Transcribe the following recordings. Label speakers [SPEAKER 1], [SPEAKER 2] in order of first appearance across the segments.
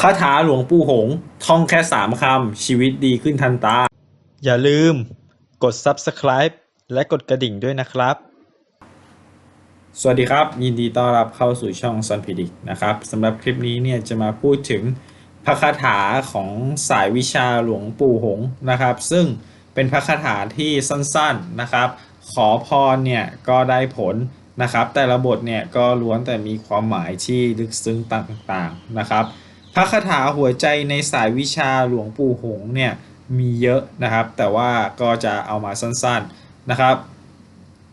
[SPEAKER 1] คาถาหลวงปู่หงส์ท่องแค่สามคำ ชีวิตดีขึ้นทันตา
[SPEAKER 2] อย่าลืมกด Subscribe และกดกระดิ่งด้วยนะครับ
[SPEAKER 1] สวัสดีครับ ยินดีต้อนรับเข้าสู่ช่อง Sun p r e d i c t นะครับสำหรับคลิปนี้เนี่ยจะมาพูดถึงพระคาถาของสายวิชาหลวงปู่หงส์นะครับ ซึ่งเป็นพระคาถาที่สั้นๆนะครับ ขอพรเนี่ยก็ได้ผลนะครับ แต่ละบทเนี่ยก็ล้วนแต่มีความหมายที่ลึกซึ้งต่างๆนะครับ พระคาถาหัวใจในสายวิชาหลวงปู่หงเนี่ยมีเยอะนะครับ แต่ว่าก็จะเอามาสั้นๆนะครับ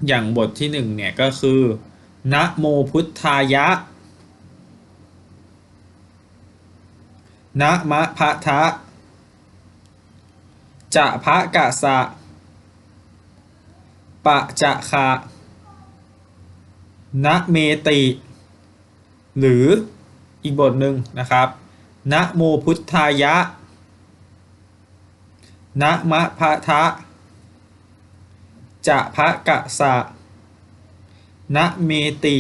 [SPEAKER 1] อย่างบทที่หนึ่งเนี่ยก็คือนะโมพุทธายะนะมะพะทะจะพระกะสะปะจะคะนะเมติ หรืออีกบทหนึ่งนะครับ นะโมพุทธายะ นะมะพะทะ จะพะกะสะ นะเมติ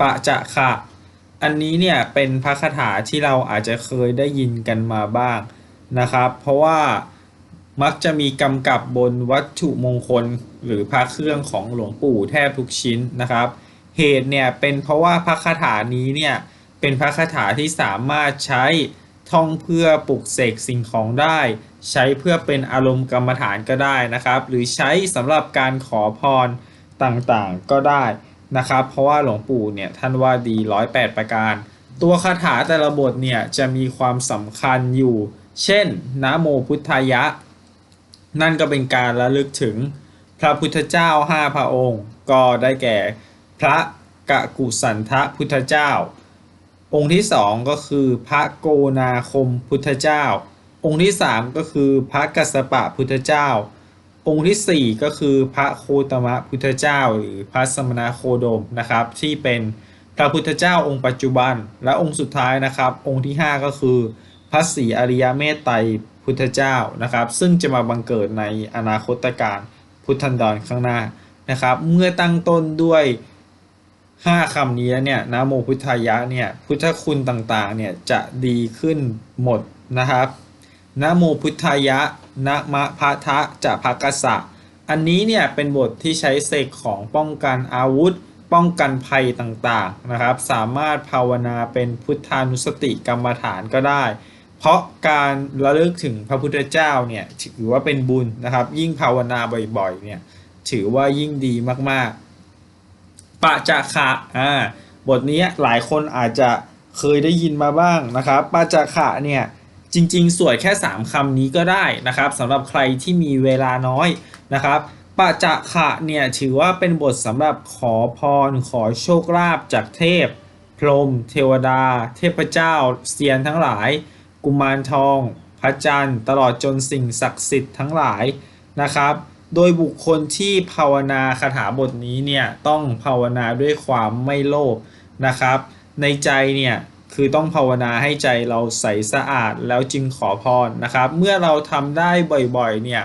[SPEAKER 1] ปะจะคะอันนี้เนี่ยเป็นพระคาถาที่เราอาจจะเคยได้ยินกันมาบ้างนะครับ เพราะว่ามักจะมีกำกับบนวัตถุมงคลหรือพระเครื่องของหลวงปู่แทบทุกชิ้นนะครับ เหตุเนี่ยเป็นเพราะว่าพระคาถานี้เนี่ย เป็นพระคาถาที่สามารถใช้ท่องเพื่อปลุกเสกสิ่งของได้ ใช้เพื่อเป็นอารมณ์กรรมฐานก็ได้นะครับ หรือใช้สำหรับการขอพรต่างๆก็ได้นะครับ เพราะว่าหลวงปู่เนี่ยท่านว่าดี108ประการ ตัวคาถาแต่ละบทเนี่ยจะมีความสำคัญอยู่ เช่นนะโมพุทธายะ นั่นก็เป็นการระลึกถึงพระพุทธเจ้า5พระองค์ ก็ได้แก่พระกะกุสันทะพุทธเจ้า องค์ที่สองก็คือพระโกนาคมพุทธเจ้า องค์ที่สามก็คือพระกัสสปะพุทธเจ้า องค์ที่สี่ก็คือพระโคตมะพุทธเจ้า หรือพระสมณโคดมนะครับที่เป็นพระพุทธเจ้าองค์ปัจจุบัน และองค์สุดท้ายนะครับ องค์ที่ห้าก็คือพระศรีอริยเมตไตรพุทธเจ้านะครับ ซึ่งจะมาบังเกิดในอนาคตการพุทธันดรข้างหน้านะครับ เมื่อตั้งต้นด้วย ห้าคำนี้เนี่ยนะโมพุทธายะเนี่ยพุทธคุณต่างๆเนี่ยจะดีขึ้นหมดนะครับนะโมพุทธายะนะมะพะทะจะภกสะอันนี้เนี่ยเป็นบทที่ใช้เสกของป้องกันอาวุธ ป้องกันภัยต่างๆนะครับ สามารถภาวนาเป็นพุทธานุสติกรรมฐานก็ได้ เพราะการระลึกถึงพระพุทธเจ้าเนี่ยถือว่าเป็นบุญนะครับ ยิ่งภาวนาบ่อยๆเนี่ยถือว่ายิ่งดีมากๆ ปะจะขะอ่าบทนี้หลายคนอาจจะเคยได้ยินมาบ้างนะครับปะจะขะเนี่ยจริง ๆ สวดแค่ 3คำนี้ก็ได้นะครับสำหรับใครที่มีเวลาน้อยนะครับปะจะขะเนี่ยถือว่าเป็นบทสำหรับขอพร ขอโชคลาภจากเทพ พรหมเทวดา เทพเจ้าเซียนทั้งหลาย กุมารทอง พระจันทร์ ตลอดจนสิ่งศักดิ์สิทธิ์ทั้งหลายนะครับ โดยบุคคลที่ภาวนาคาถาบทนี้เนี่ยต้องภาวนาด้วยความไม่โลภนะครับ ในใจเนี่ยคือต้องภาวนาให้ใจเราใสสะอาดแล้วจึงขอพรนะครับ เมื่อเราทำได้บ่อยๆเนี่ย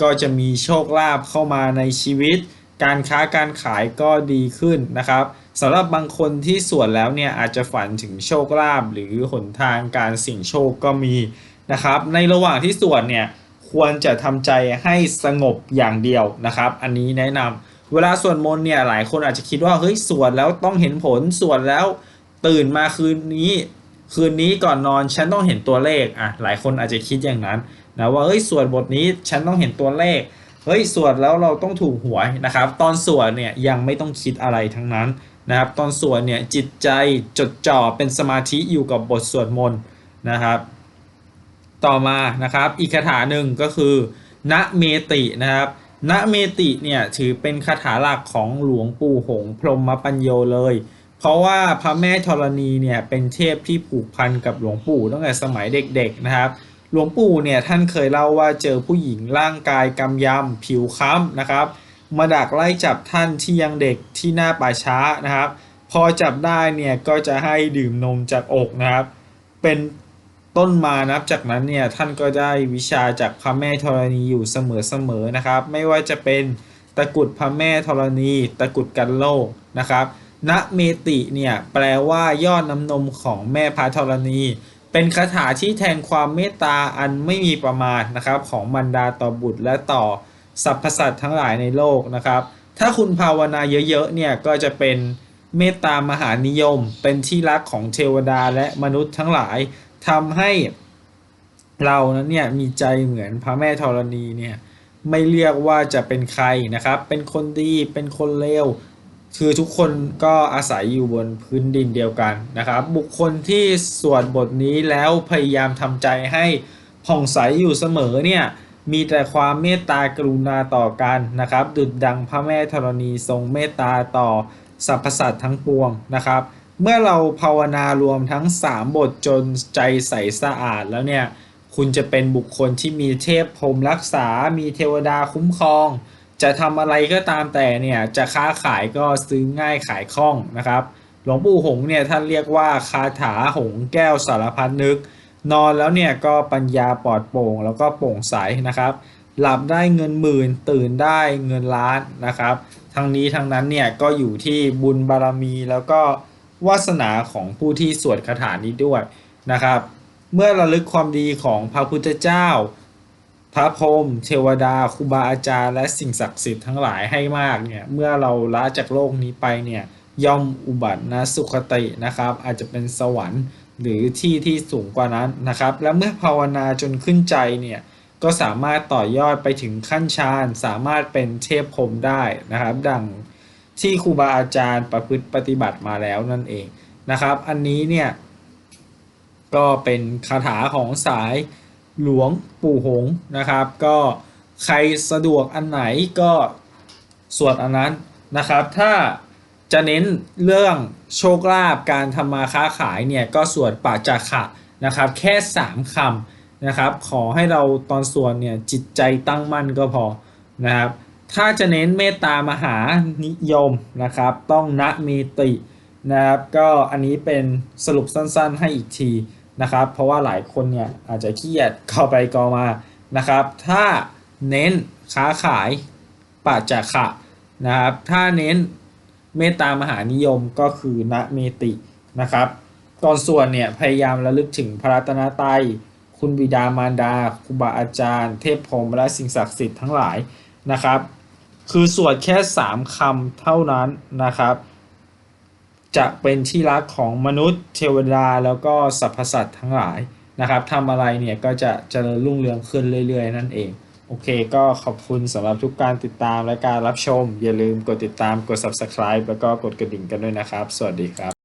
[SPEAKER 1] ก็จะมีโชคลาภเข้ามาในชีวิต การค้าการขายก็ดีขึ้นนะครับสำหรับบางคนที่สวดแล้วเนี่ยอาจจะฝันถึงโชคลาภหรือหนทางการสิ่งโชคก็มีนะครับ ในระหว่างที่สวดเนี่ย ควรจะทำใจให้สงบอย่างเดียวนะครับ อันนี้แนะนำเวลาสวดมนต์เนี่ยหลายคนอาจจะคิดว่าเฮ้ยสวดแล้วต้องเห็นผลสวดแล้วตื่นมาคืนนี้ คืนนี้ก่อนนอนฉันต้องเห็นตัวเลขอะหลายคนอาจจะคิดอย่างนั้นนะว่าเฮ้ยสวดบทนี้ฉันต้องเห็นตัวเลขเฮ้ยสวดแล้วเราต้องถูกหวยนะครับ ตอนสวดเนี่ยยังไม่ต้องคิดอะไรทั้งนั้นนะครับ ตอนสวดเนี่ยจิตใจจดจ่อเป็นสมาธิอยู่กับบทสวดมนต์นะครับ ต่อมานะครับ อีกคาถาหนึ่งก็คือณเมตินะครับณเมติเนี่ยถือเป็นคาถาหลักของหลวงปู่หงพรหมปัญโยเลย เพราะว่าพระแม่ธรณีเนี่ยเป็นเทพที่ผูกพันกับหลวงปู่ตั้งแต่สมัยเด็กๆนะครับ หลวงปู่เนี่ยท่านเคยเล่าว่าเจอผู้หญิงร่างกายกำยำผิวค้ำนะครับ มาดักไล่จับท่านที่ยังเด็กที่หน้าป่าช้านะครับ พอจับได้เนี่ยก็จะให้ดื่มนมจากอกนะครับ เป็น ต้นมานับจากนั้นเนี่ยท่านก็ได้วิชาจากพระแม่ธรณีอยู่เสมอๆนะครับ ไม่ว่าจะเป็นตะกุดพระแม่ธรณี ตะกุดกันโลกนะครับณเมติเนี่ยแปลว่ายอดน้ำนมของแม่พระธรณี เป็นคาถาที่แทนความเมตตาอันไม่มีประมาณนะครับ ของมันดาต่อบุตรและต่อสรรพสัตว์ทั้งหลายในโลกนะครับ ถ้าคุณภาวนาเยอะๆเนี่ยก็จะเป็นเมตตามหานิยม เป็นที่รักของเทวดาและมนุษย์ทั้งหลาย ทำให้เรานั้นเนี่ยมีใจเหมือนพระแม่ธรณีเนี่ยไม่เรียกว่าจะเป็นใครนะครับ เป็นคนดีเป็นคนเลวคือทุกคนก็อาศัยอยู่บนพื้นดินเดียวกันนะครับ บุคคลที่สวดบทนี้แล้วพยายามทำใจให้ผ่องใสอยู่เสมอเนี่ยมีแต่ความเมตตากรุณาต่อกันนะครับดุจดังพระแม่ธรณีทรงเมตตาต่อสรรพสัตว์ทั้งปวงนะครับ เมื่อเราภาวนารวมทั้ง 3 บทจนใจใสสะอาดแล้วเนี่ย คุณจะเป็นบุคคลที่มีเทพพรมรักษา มีเทวดาคุ้มครอง จะทำอะไรก็ตามแต่เนี่ย จะค้าขายก็ซื้อง่ายขายคล่องนะครับ หลวงปู่หงส์เนี่ยท่านเรียกว่าคาถาหงแก้วสารพัดนึก นอนแล้วเนี่ยก็ปัญญาปลอดโปร่งแล้วก็โปร่งใสนะครับ หลับได้เงินหมื่นตื่นได้เงินล้านนะครับ ทั้งนี้ทั้งนั้นเนี่ยก็อยู่ที่บุญบารมีแล้วก็ วาสนาของผู้ที่สวดคาถานี้ด้วยนะครับ เมื่อระลึกความดีของพระพุทธเจ้า พระพรหมเทวดาครูบาอาจารย์ และสิ่งศักดิ์สิทธิ์ทั้งหลายให้มากเนี่ยเมื่อเราละจากโลกนี้ไปเนี่ยย่อมอุบัตินะสุขตินะครับ อาจจะเป็นสวรรค์หรือที่ที่สูงกว่านั้นนะครับ และเมื่อภาวนาจนขึ้นใจเนี่ยก็สามารถต่อยอดไปถึงขั้นฌานสามารถเป็นเทพพรมได้นะครับ ดัง ที่ครูบาอาจารย์ประพฤติปฏิบัติมาแล้วนั่นเองนะครับ อันนี้เนี่ยก็เป็นคาถาของสายหลวงปู่หงนะครับ ก็ใครสะดวกอันไหนก็สวดอันนั้นนะครับ ถ้าจะเน้นเรื่องโชคลาภการทำมาค้าขายเนี่ยก็สวดปาจาขะนะครับ แค่ 3คำนะครับ ขอให้เราตอนสวดเนี่ยจิตใจตั้งมั่นก็พอนะครับ ถ้าจะเน้นเมตตามหานิยมนะครับ ต้องนะเมตินะครับ ก็อันนี้เป็นสรุปสั้นๆให้อีกทีนะครับ เพราะว่าหลายคนเนี่ยอาจจะเครียดเข้าไปกอมานะครับ ถ้าเน้นค้าขายปาจาขะนะครับ ถ้าเน้นเมตตามหานิยมก็คือนะเมตินะครับก่อนส่วนเนี่ยพยายามระลึกถึงพระรัตนตรัยคุณบิดามารดาครูบาอาจารย์ เทพพรหมและสิ่งศักดิ์สิทธิ์ทั้งหลายนะครับ คือสวดแค่สามคำเท่านั้นนะครับ จะเป็นที่รักของมนุษย์เทวดาแล้วก็สรรพสัตว์ทั้งหลายนะครับทำอะไรเนี่ยก็จะเจริญรุ่งเรืองขึ้นเรื่อย ๆ นั่นเอง โอเคก็ขอบคุณสำหรับทุกการติดตามและการรับชม อย่าลืมกดติดตามกด subscribe แล้วก็กดกระดิ่งกันด้วยนะครับ สวัสดีครับ